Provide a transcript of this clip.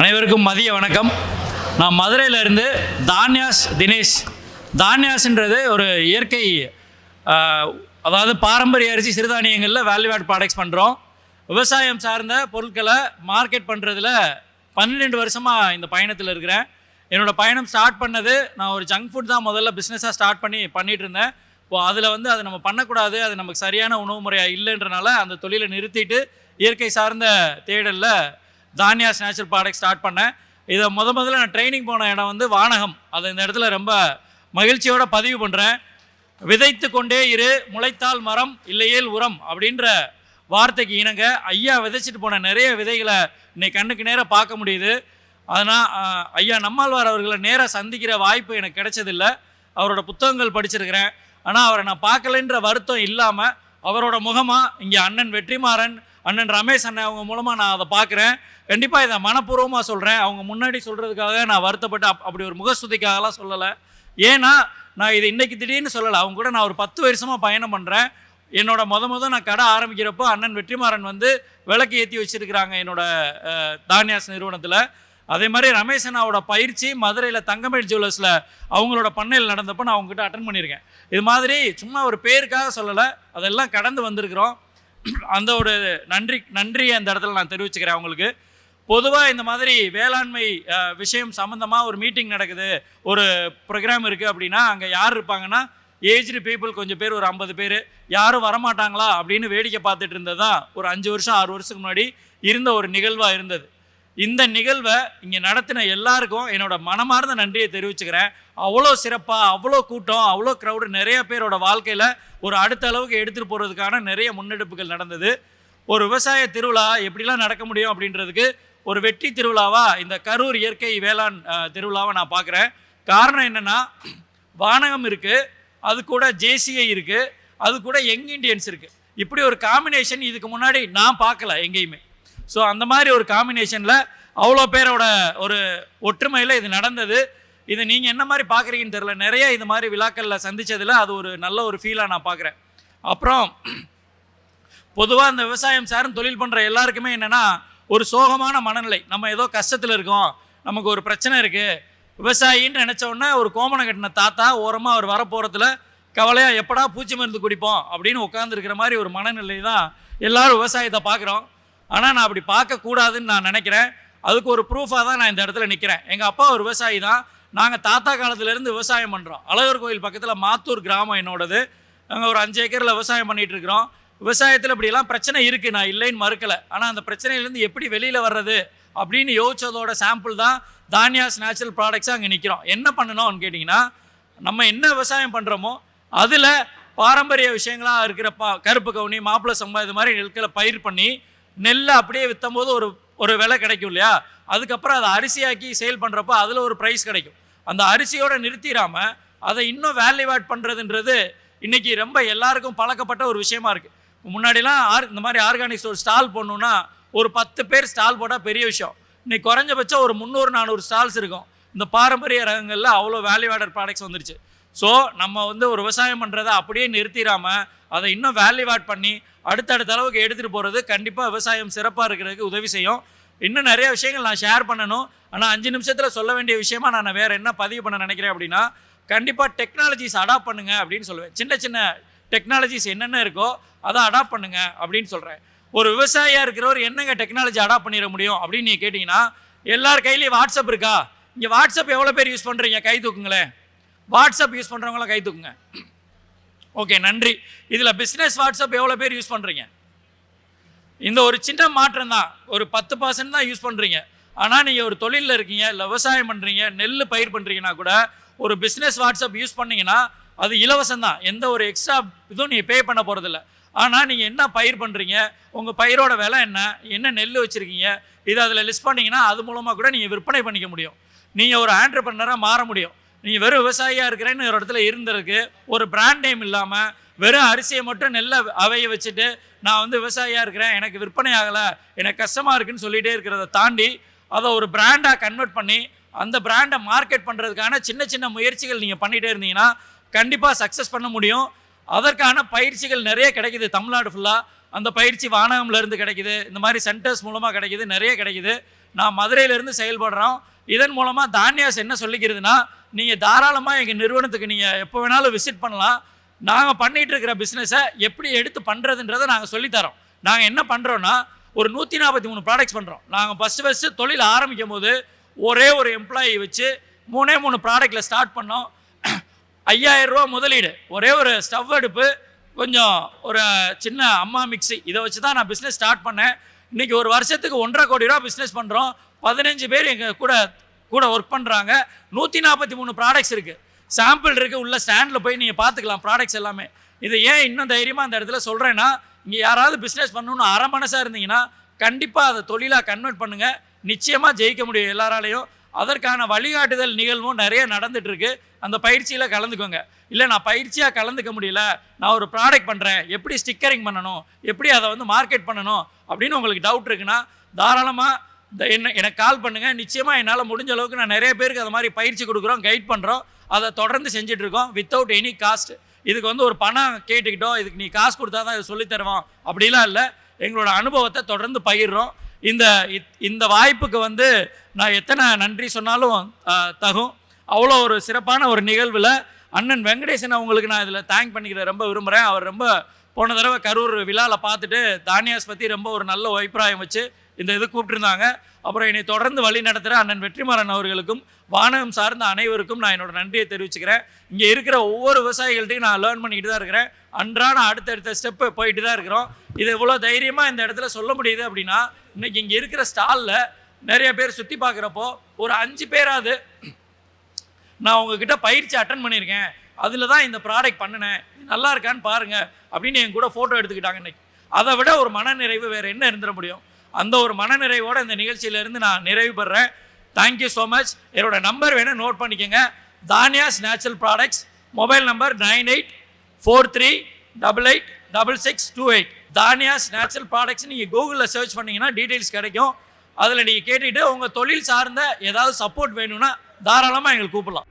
அனைவருக்கும் மதிய வணக்கம். நான் மதுரையிலேருந்து தான்யாஸ் தினேஷ். தான்யாஸ்ன்றது ஒரு இயற்கை அதாவது பாரம்பரிய அரிசி சிறுதானியங்களில் வேல்யூ ஆட் ப்ராடக்ட்ஸ் பண்ணுறோம் விவசாயம் சார்ந்த பொருட்களை மார்க்கெட் பண்ணுறதுல பன்னிரெண்டு வருஷமாக இந்த பயணத்தில் இருக்கிறேன். என்னோடய பயணம் ஸ்டார்ட் பண்ணது நான் ஒரு ஜங்க் ஃபுட் தான் முதல்ல பிஸ்னஸாக ஸ்டார்ட் பண்ணி பண்ணிகிட்டு இருந்தேன். இப்போ அதில் வந்து அதை நம்ம பண்ணக்கூடாது அது நமக்கு சரியான உணவு முறையாக இல்லைன்றனால அந்த தொழிலை நிறுத்திட்டு இயற்கை சார்ந்த தேடலில் தானியாஸ் நேச்சுரல் ப்ராடக்ட் ஸ்டார்ட் பண்ணேன். இதை முத முதல்ல நான் ட்ரைனிங் போன இடம் வந்து வானகம். அது இந்த இடத்துல ரொம்ப மகிழ்ச்சியோட பதிவு பண்ணுறேன் விதைத்து கொண்டே இரு முளைத்தால் மரம் இல்லையேல் உரம் அப்படின்ற வார்த்தைக்கு இணங்க ஐயா விதைச்சிட்டு போன நிறைய விதைகளை இன்னைக்கு கண்ணுக்கு நேராக பார்க்க முடியுது. அதனால் ஐயா நம்மாழ்வார் அவர்களை நேராக சந்திக்கிற வாய்ப்பு எனக்கு கிடைச்சதில்லை. அவரோட புத்தகங்கள் படிச்சிருக்கிறேன். ஆனால் அவரை நான் பார்க்கலைன்ற வருத்தம் இல்லாமல் அவரோட முகமாக இங்கே அண்ணன் வெற்றிமாறன் அண்ணன் ரமேஷ் அண்ணன் அவங்க மூலமாக நான் அதை பார்க்குறேன். கண்டிப்பாக இதை மனப்பூர்வமாக சொல்கிறேன் அவங்க முன்னாடி சொல்கிறதுக்காக நான் வருத்தப்பட்டு அப் அப்படி ஒரு முகஸ்துதிக்காகலாம் சொல்லலை. ஏன்னா நான் இது இன்றைக்கி திடீர்னு சொல்லலை. அவங்க கூட நான் ஒரு பத்து வருஷமாக பயணம் பண்ணுறேன் என்னோட மொத முத நான் கடை ஆரம்பிக்கிறப்போ அண்ணன் வெற்றிமாறன் வந்து விளக்கு ஏற்றி வச்சிருக்கிறாங்க என்னோடய தானியாஸ் நிறுவனத்தில். அதே மாதிரி ரமேஷ் அண்ணாவோட பயிற்சி மதுரையில் தங்கமேல் ஜுவல்லர்ஸில் அவங்களோட பண்ணையில் நடந்தப்போ நான் அவங்ககிட்ட அட்டன் பண்ணியிருக்கேன். இது மாதிரி சும்மா ஒரு பேருக்காக சொல்லலை. அதெல்லாம் கடந்து வந்திருக்கிறோம். அந்த ஒரு நன்றி நன்றியை அந்த இடத்துல நான் தெரிவிச்சுக்கிறேன் அவங்களுக்கு. பொதுவாக இந்த மாதிரி வேளாண்மை விஷயம் சம்மந்தமாக ஒரு மீட்டிங் நடக்குது ஒரு ப்ரோக்ராம் இருக்குது அப்படின்னா அங்கே யார் இருப்பாங்கன்னா ஏஜ்டு பீப்புள் கொஞ்சம் பேர் ஒரு ஐம்பது பேர். யாரும் வரமாட்டாங்களா அப்படின்னு வேடிக்கை பார்த்துட்டு இருந்தது தான் ஒரு அஞ்சு வருஷம் ஆறு வருஷத்துக்கு முன்னாடி இருந்த ஒரு நிகழ்வாக இருந்தது. இந்த நிகழ்வை இங்கே நடத்தின எல்லாருக்கும் என்னோட மனமார்ந்த நன்றியை தெரிவிச்சுக்கிறேன். அவ்வளோ சிறப்பாக அவ்வளோ கூட்டம் அவ்வளோ க்ரௌடு நிறைய பேரோட வாழ்க்கையில் ஒரு அடுத்த அளவுக்கு எடுத்துகிட்டு போகிறதுக்கான நிறைய முன்னெடுப்புகள் நடந்தது. ஒரு விவசாய திருவிழா எப்படிலாம் நடக்க முடியும் அப்படின்றதுக்கு ஒரு வெற்றி திருவிழாவாக இந்த கரூர் இயற்கை வேளாண் திருவிழாவை நான் பார்க்குறேன். காரணம் என்னென்னா வானகம் இருக்குது அது கூட ஜேசிஐ இருக்குது அது கூட யங் இண்டியன்ஸ் இருக்குது இப்படி ஒரு காம்பினேஷன் இதுக்கு முன்னாடி நான் பார்க்கல எங்கேயுமே. ஸோ அந்த மாதிரி ஒரு காம்பினேஷனில் அவ்வளோ பேரோட ஒரு ஒற்றுமையில் இது நடந்தது. இதை நீங்கள் என்ன மாதிரி பார்க்குறீங்கன்னு தெரில நிறைய இது மாதிரி விழாக்களில் சந்தித்ததில் அது ஒரு நல்ல ஒரு ஃபீலாக நான் பார்க்குறேன். அப்புறம் பொதுவாக இந்த விவசாயம் சாரும் தொழில் பண்ணுற எல்லாருக்குமே என்னென்னா ஒரு சோகமான மனநிலை. நம்ம ஏதோ கஷ்டத்தில் இருக்கோம். நமக்கு ஒரு பிரச்சனை இருக்குது விவசாயின்னு நினச்சோன்னே ஒரு கோமணம் கட்டின தாத்தா ஓரமாக அவர் வரப்போகிறதுல கவலையாக எப்படா பூச்சி மருந்து குடிப்போம்? அப்படின்னு உட்காந்துருக்கிற மாதிரி ஒரு மனநிலை தான் எல்லாரும் விவசாயத்தை பார்க்குறோம். ஆனால் நான் அப்படி பார்க்கக்கூடாதுன்னு நான் நினைக்கிறேன். அதுக்கு ஒரு ப்ரூஃபாக தான் நான் இந்த இடத்துல நிற்கிறேன் எங்கள் அப்பா ஒரு விவசாயி தான். நாங்கள் தாத்தா காலத்துலேருந்து விவசாயம் பண்ணுறோம் அழகர் கோயில் பக்கத்தில் மாத்தூர் கிராமம் என்னோடது. அங்கே ஒரு அஞ்சு ஏக்கரில் விவசாயம் பண்ணிகிட்ருக்குறோம் இருக்கிறோம். விவசாயத்தில் இப்படியெல்லாம் பிரச்சனை இருக்குது நான் இல்லைன்னு மறுக்கலை. ஆனால் அந்த பிரச்சனையிலேருந்து எப்படி வெளியில் வர்றது அப்படின்னு யோசிச்சதோட சாம்பிள் தான் தானியாஸ் நேச்சுரல் ப்ராடக்ட்ஸாக அங்கே நிற்கிறோம் என்ன பண்ணணும்னு கேட்டிங்கன்னா நம்ம என்ன விவசாயம் பண்ணுறோமோ அதில் பாரம்பரிய விஷயங்களாக இருக்கிற பா கருப்பு கவுனி மாப்பிள்ளை சம்பா இது மாதிரி நெற்களை பயிர் பண்ணி நெல்லை அப்படியே விற்றும் போது ஒரு ஒரு விலை கிடைக்கும் இல்லையா? அதுக்கப்புறம் அதை அரிசியாக்கி சேல் பண்ணுறப்போ அதில் ஒரு ப்ரைஸ் கிடைக்கும். அந்த அரிசியோட நிறுத்திடாமல் அதை இன்னும் வேல்யூ ஆட் பண்ணுறதுன்றது இன்றைக்கி ரொம்ப எல்லாருக்கும் பழக்கப்பட்ட ஒரு விஷயமா இருக்குது முன்னாடிலாம் ஆர் இந்த மாதிரி ஆர்கானிக்ஸ் ஒரு ஸ்டால் போடணுன்னா ஒரு பத்து பேர் ஸ்டால் போட்டால் பெரிய விஷயம். இன்றைக்கி குறைஞ்சபட்சம் ஒரு முந்நூறு நானூறு ஸ்டால்ஸ் இருக்கும். இந்த பாரம்பரிய ரகங்களில் அவ்வளோ வேல்யூ ஆடட் ப்ராடக்ட்ஸ் வந்துருச்சு. ஸோ நம்ம வந்து ஒரு விவசாயம் பண்ணுறதை அப்படியே நிறுத்திடாமல் அதை இன்னும் வேல்யூ ஆட் பண்ணி அடுத்தடுத்த அளவுக்கு எடுத்துகிட்டு போகிறது கண்டிப்பாக விவசாயம் சிறப்பாக இருக்கிறதுக்கு உதவி செய்யும். இன்னும் நிறைய விஷயங்கள் நான் ஷேர் பண்ணணும். ஆனால் அஞ்சு நிமிஷத்தில் சொல்ல வேண்டிய விஷயமா நான் வேறு என்ன பதிவு பண்ண நினைக்கிறேன் அப்படின்னா கண்டிப்பாக டெக்னாலஜிஸ் அடாப்ட் பண்ணுங்க அப்படின்னு சொல்லுவேன். சின்ன சின்ன டெக்னாலஜிஸ் என்னென்ன இருக்கோ அதை அடாப்ட் பண்ணுங்க அப்படின்னு சொல்கிறேன் ஒரு விவசாயியாக இருக்கிறவர் என்னங்க டெக்னாலஜி அடாப்ட் பண்ணிட முடியும் அப்படின்னு நீங்கள் கேட்டிங்கன்னா எல்லார் கையிலையும் வாட்ஸ்அப் இருக்கா? இங்கே வாட்ஸ்அப் எவ்வளோ பேர் யூஸ் பண்ணுறீங்க கை தூக்குங்களேன். வாட்ஸ்அப் யூஸ் பண்ணுறவங்களாம் கை தூக்குங்க. ஓகே நன்றி. இதில் பிஸ்னஸ் வாட்ஸ்அப் எவ்வளோ பேர் யூஸ் பண்ணுறீங்க இந்த ஒரு சின்ன மாற்றம் தான். ஒரு பத்து பர்சன்ட் தான் யூஸ் பண்ணுறீங்க ஆனால் நீங்கள் ஒரு தொழிலில் இருக்கீங்க இல்லை விவசாயம் பண்ணுறீங்க நெல் பயிர் பண்ணுறீங்கன்னா கூட ஒரு பிஸ்னஸ் வாட்ஸ்அப் யூஸ் பண்ணிங்கன்னா அது இலவசம் தான். எந்த ஒரு எக்ஸ்ட்ரா இதுவும் நீங்கள் பே பண்ண போகிறதில்ல ஆனால் நீங்கள் என்ன பயிர் பண்ணுறீங்க உங்கள் பயிரோட விலை என்ன? என்ன நெல் வச்சுருக்கீங்க? இதை அதில் லிஸ்ட் பண்ணீங்கன்னா அது மூலமாக கூட நீங்கள் விற்பனை பண்ணிக்க முடியும். நீங்கள் ஒரு ஆண்டர்பனராக மாற முடியும். நீங்கள் வெறும் விவசாயியாக இருக்கிறேன்னு ஒரு இடத்துல இருந்திருக்கு. ஒரு பிராண்ட் நேம் இல்லாமல் வெறும் அரிசியை மட்டும் நெல்லை அவைய வச்சுட்டு நான் வந்து விவசாயியாக இருக்கிறேன் எனக்கு விற்பனை ஆகலை எனக்கு கஷ்டமாக இருக்குன்னு சொல்லிகிட்டே இருக்கிறத தாண்டி அதை ஒரு பிராண்டாக கன்வெர்ட் பண்ணி அந்த பிராண்டை மார்க்கெட் பண்ணுறதுக்கான சின்ன சின்ன முயற்சிகள் நீங்கள் பண்ணிகிட்டே இருந்தீங்கன்னா கண்டிப்பாக சக்ஸஸ் பண்ண முடியும். அதற்கான பயிற்சிகள் நிறைய கிடைக்குது தமிழ்நாடு ஃபுல்லாக அந்த பயிற்சி வானகம்லேருந்து கிடைக்கிது கிடைக்குது இந்த மாதிரி சென்டர்ஸ் மூலமாக கிடைக்குது நிறைய கிடைக்குது. நான் மதுரையிலேருந்து செயல்படுறோம். இதன் மூலமாக தானியாஸ் என்ன சொல்லிக்கிறதுனா நீங்கள் தாராளமாக எங்கள் நிறுவனத்துக்கு நீங்கள் எப்போ வேணாலும் விசிட் பண்ணலாம். நாங்கள் பண்ணிகிட்டு இருக்கிற பிஸ்னஸை எப்படி எடுத்து பண்ணுறதுன்றதை நாங்கள் சொல்லித்தரோம். நாங்கள் என்ன பண்ணுறோன்னா ஒரு நூற்றி நாற்பத்தி மூணு ப்ராடக்ட்ஸ் பண்ணுறோம் நாங்கள் ஃபஸ்ட்டு ஃபஸ்ட்டு தொழில் ஆரம்பிக்கும் போது ஒரே ஒரு எம்ப்ளாயி வச்சு மூணே மூணு ப்ராடக்ட்டில் ஸ்டார்ட் பண்ணோம். ஐயாயிரரூவா முதலீடு. ஒரே ஒரு ஸ்டவ் அடுப்பு கொஞ்சம் ஒரு சின்ன அம்மா மிக்ஸி இதை வச்சு தான் நான் பிஸ்னஸ் ஸ்டார்ட் பண்ணேன். இன்றைக்கி ஒரு வருஷத்துக்கு ஒன்றரை கோடி ரூபா பிஸ்னஸ் பண்ணுறோம் பதினஞ்சு பேர் எங்கள் கூட கூட ஒர்க் பண்ணுறாங்க நூற்றி நாற்பத்தி மூணு ப்ராடக்ட்ஸ் இருக்குது சாம்பிள் இருக்குது உள்ள ஸ்டாண்டில் போய் நீங்கள் பார்த்துக்கலாம் ப்ராடக்ட்ஸ் எல்லாமே. இதை ஏன் இன்னும் தைரியமாக அந்த இடத்துல சொல்கிறேன்னா இங்கே யாராவது பிஸ்னஸ் பண்ணணும்னு அரை மனசாக இருந்தீங்கன்னா கண்டிப்பாக அதை தொழிலாக கன்வெர்ட் பண்ணுங்கள் நிச்சயமாக ஜெயிக்க முடியும் எல்லாராலையும். அதற்கான வழிகாட்டுதல் நிகழ்வும் நிறைய நடந்துகிட்ருக்கு அந்த பயிற்சியில் கலந்துக்கோங்க. இல்லை நான் பயிற்சியாக கலந்துக்க முடியல. நான் ஒரு ப்ராடக்ட் பண்ணுறேன் எப்படி ஸ்டிக்கரிங் பண்ணணும்? எப்படி அதை வந்து மார்க்கெட் பண்ணணும்? அப்படின்னு உங்களுக்கு டவுட் இருக்குன்னா தாராளமாக என்ன எனக்கு கால் பண்ணுங்கள் நிச்சயமாக என்னால் முடிஞ்ச அளவுக்கு நான் நிறைய பேருக்கு அது மாதிரி பயிற்சி கொடுக்குறோம் கைட் பண்ணுறோம் அதை தொடர்ந்து செஞ்சிட்ருக்கோம் வித்தவுட் எனி காஸ்ட் இதுக்கு வந்து ஒரு பணம் கேட்டுக்கிட்டோம். இதுக்கு நீ காசு கொடுத்தா தான் இதை சொல்லித் தருவோம் அப்படிலாம் இல்லை. எங்களோட அனுபவத்தை தொடர்ந்து பகிர்றோம். இந்த இத்- இந்த வாய்ப்புக்கு வந்து நான் எத்தனை நன்றி சொன்னாலும் தகும். அவ்வளோ ஒரு சிறப்பான ஒரு நிகழ்வில் அண்ணன் வெங்கடேசன் அவங்களுக்கு நான் இதில் தேங்க் பண்ணிக்கிறேன். ரொம்ப விரும்புகிறேன் அவர் ரொம்ப போன தடவை கரூர் விழாவில் பார்த்துட்டு தானியாஸ் பற்றி ரொம்ப ஒரு நல்ல அபிப்பிராயம் வச்சு இந்த இது கூப்பிட்டுருந்தாங்க. அப்புறம் என்னை தொடர்ந்து வழி நடத்துகிற அண்ணன் வெற்றிமாறன் அவர்களுக்கும் வானகம் சார்ந்த அனைவருக்கும் நான் என்னோட நன்றியை தெரிவிச்சுக்கிறேன். இங்கே இருக்கிற ஒவ்வொரு விவசாயிகள்ட்டையும் நான் லேர்ன் பண்ணிக்கிட்டு தான் இருக்கிறேன். அன்றாட அடுத்தடுத்த ஸ்டெப்பு போயிட்டு தான் இருக்கிறோம். இது இவ்வளோ தைரியமாக இந்த இடத்துல சொல்ல முடியுது அப்படின்னா இன்னைக்கு இங்கே இருக்கிற ஸ்டாலில் நிறைய பேர் சுற்றி பார்க்குறப்போ ஒரு அஞ்சு பேராது நான் உங்ககிட்ட பயிற்சி அட்டன் பண்ணியிருக்கேன். அதில் தான் இந்த ப்ராடக்ட் பண்ணினேன். நல்லா இருக்கான்னு பாருங்கள் அப்படின்னு என் கூட ஃபோட்டோ எடுத்துக்கிட்டாங்க இன்றைக்கி அதை விட ஒரு மனநிறைவு வேறு என்ன இருந்துட முடியும்? அந்த ஒரு மனநிறைவோடு இந்த நிகழ்ச்சியிலேருந்து நான் நிறைவு பெறேன். தேங்க்யூ ஸோ மச் என்னோட நம்பர் வேணும் நோட் பண்ணிக்கோங்க. Dhaniyas natural products mobile number nine eight four three double eight double six two eight Dhaniyas natural products நீங்கள் கூகுளில் சர்ச் பண்ணிங்கன்னா டீட்டெயில்ஸ் கிடைக்கும். அதில் நீங்கள் கேட்டுக்கிட்டு உங்கள் தொழில் சார்ந்த ஏதாவது சப்போர்ட் வேணும்னா தாராளமாக எங்களுக்கு கூப்பிடலாம்.